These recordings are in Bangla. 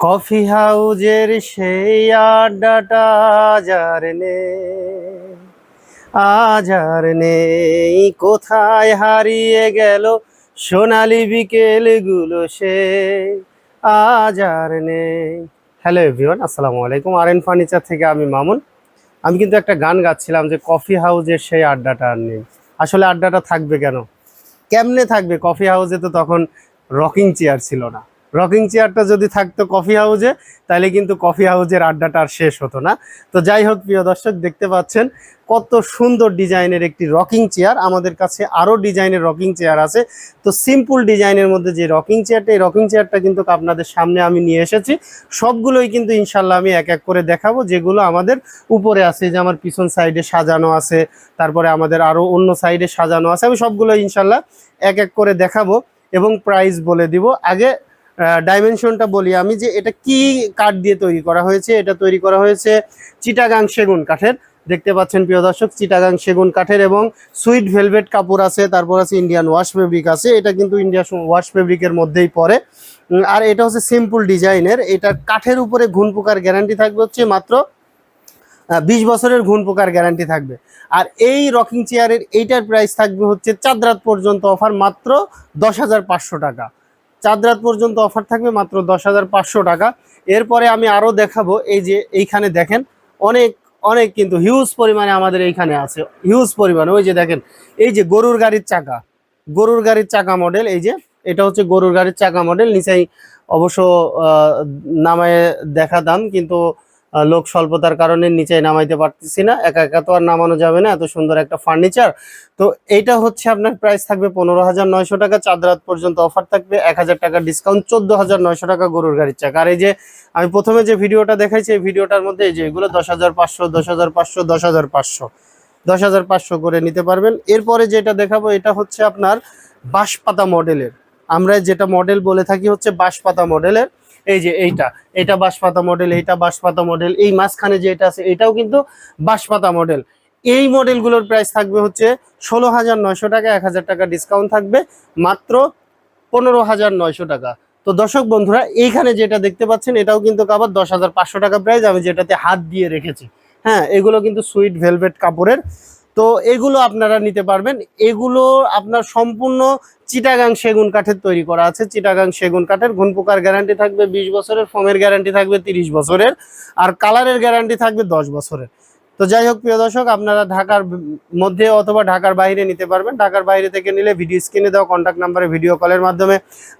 কফি হাউজের সেই আড্ডাটা আজার নেই। আজার নেই। কোথায় হারিয়ে গেল সোনালি বিকেলগুলো সে? আজার নেই। হ্যালো এভরিওয়ান, আসসালামু আলাইকুম। আর এন ফার্নিচার থেকে আমি মামুন। আমি কিন্তু একটা গান গাচ্ছিলাম যে কফি হাউজের সেই আড্ডাটা আর নেই। আসলে আড্ডাটা থাকবে কেন? কেমনে থাকবে? কফি হাউসে তো তখন রকিং চেয়ার ছিল না। রকিং চেয়ারটা যদি থাকতো কফি হাউসে তাহলে কিন্তু কফি হাউসের আড্ডাটা আর শেষ হতো না। তো যাই হোক, প্রিয় দর্শক, দেখতে পাচ্ছেন কত সুন্দর ডিজাইনের একটি রকিং চেয়ার আমাদের কাছে আরও ডিজাইনের রকিং চেয়ার আছে। তো সিম্পল ডিজাইনের মধ্যে যে রকিং চেয়ারটা এই রকিং চেয়ারটা কিন্তু আপনাদের সামনে আমি নিয়ে এসেছি। সবগুলোই কিন্তু ইনশাল্লাহ আমি এক এক করে দেখাবো, যেগুলো আমাদের উপরে আছে। যে আমার পিছন সাইডে সাজানো আছে, তারপরে আমাদের আরও অন্য সাইডে সাজানো আছে। আমি সবগুলো ইনশাল্লাহ এক এক করে দেখাবো এবং প্রাইস বলে দিব। আগে ডাইমেনশনটা বলি আমি যে এটা কি কাঠ দিয়ে তৈরি করা হয়েছে, এটা তৈরি করা হয়েছে চিটাগাং সেগুন কাঠের। দেখতে পাচ্ছেন প্রিয় দর্শক, চিটাগাং সেগুন কাঠের এবং সুইট ভেলভেট কাপড় আছে, তারপর আছে ইন্ডিয়ান ওয়াশ ফেব্রিক আছে, এটা কিন্তু ইন্ডিয়া ওয়াশ ফেব্রিকের মধ্যেই পড়ে। আর এটা হচ্ছে সিম্পল ডিজাইনের, এটা কাঠের উপরে ঘুন পোকার গ্যারান্টি থাকবে হচ্ছে মাত্র বিশ বছরের ঘুন পোকার গ্যারান্টি থাকবে। আর এই রকিং চেয়ারের এইটার প্রাইস থাকবে হচ্ছে চাঁদরাত পর্যন্ত অফার মাত্র দশ হাজার পাঁচশো টাকা। চাঁদ রাত পর্যন্ত অফার থাকবে মাত্র দশ হাজার পাঁচশো টাকা। এরপরে আমি আরও দেখাবো, এই যে এইখানে দেখেন, অনেক অনেক কিন্তু হিউজ পরিমাণে আমাদের এইখানে আছে। হিউজ পরিমাণে, ওই যে দেখেন, এই যে গরুর গাড়ির চাকা। গরুর গাড়ির চাকা মডেল এই যে, এটা হচ্ছে গরুর গাড়ির চাকা মডেল নিচেই অবশ্য নামায় দেখা দাম কিন্তু লোক স্বল্পতার কারণে নিচে নামাইতে পারতেছি না। একা একা তো আর নামানো যাবে না, এত সুন্দর একটা ফার্নিচার তো এইটা হচ্ছে আপনার প্রাইস থাকবে পনেরো হাজার নয়শো টাকা চাঁদ রাত পর্যন্ত অফার থাকবে এক হাজার টাকা ডিসকাউন্ট চোদ্দ হাজার নয়শো টাকা গরুর গাড়ির চাকা। আর এই যে আমি প্রথমে যে ভিডিওটা দেখাইছি, এই ভিডিওটার মধ্যে এই যে এগুলো দশ হাজার পাঁচশো, দশ হাজার পাঁচশো, দশ হাজার পাঁচশো, দশ হাজার পাঁচশো করে নিতে পারবেন। এরপরে যেটা দেখাবো, এটা হচ্ছে আপনার বাঁশপাতা মডেলের আমরা যেটা মডেল বলে থাকি হচ্ছে বাঁশপাতা মডেলের এই যে এইটা, এটা বাঁশপাতা মডেল এইটা বাঁশপাতা মডেল এই মাঝখানে যে এটা আছে, এটাও কিন্তু বাঁশপাতা মডেল এই মডেলগুলোর প্রাইস থাকবে হচ্ছে ষোলো হাজার নয়শো টাকা, এক হাজার টাকা ডিসকাউন্ট থাকবে, মাত্র পনেরো হাজার নয়শো টাকা। তো দর্শক বন্ধুরা, এইখানে যেটা দেখতে পাচ্ছেন, এটাও কিন্তু আবার দশ হাজার পাঁচশো টাকা প্রাইস আমি যেটাতে হাত দিয়ে রেখেছি। হ্যাঁ এগুলো কিন্তু সুইট ভেলভেট কাপড়ের তো এগুলো আপনারা নিতে পারবেন। এগুলো আপনার সম্পূর্ণ চিটাগাং সেগুন কাঠের তৈরি করা আছে। চিটাগাং সেগুন কাঠের ঘুন পোকার গ্যারান্টি থাকবে বিশ বছরের, ফোমের গ্যারান্টি থাকবে তিরিশ বছরের, আর কালারের গ্যারান্টি থাকবে দশ বছরের। তো যাই হোক, প্রিয় দর্শক, আপনারা ঢাকার মধ্যে অথবা ঢাকার বাইরে নিতে পারবেন। ঢাকার বাইরে থেকে নিলে ভিডিও স্ক্রিনে দেওয়া কন্ট্যাক্ট নাম্বারে ভিডিও কলের মাধ্যমে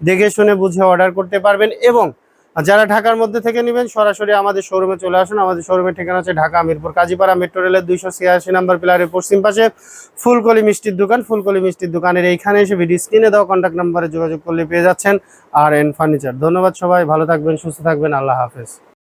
দেখে শুনে বুঝে অর্ডার করতে পারবেন এবং যারা ঢাকার মধ্যে থেকে নেবেন, সরাসরি আমাদের শোরুমে চলে আসুন। আমাদের শোরুমের ঠিকানা হচ্ছে ঢাকা মিরপুর কাজীপাড়া মেট্রো রেলের দুইশো ছিয়াশি নাম্বার পিলারের পশ্চিম পাশে। ফুলকলি মিষ্টির দোকান, ফুলকলি মিষ্টির দোকানের এইখানে এসে ভিডিও স্ক্রিনে দেওয়া কন্ট্যাক্ট নাম্বারে যোগাযোগ করলে পেয়ে যাচ্ছেন আর এন ফার্নিচার ধন্যবাদ সবাই, ভালো থাকবেন, সুস্থ থাকবেন, আল্লাহ হাফেজ।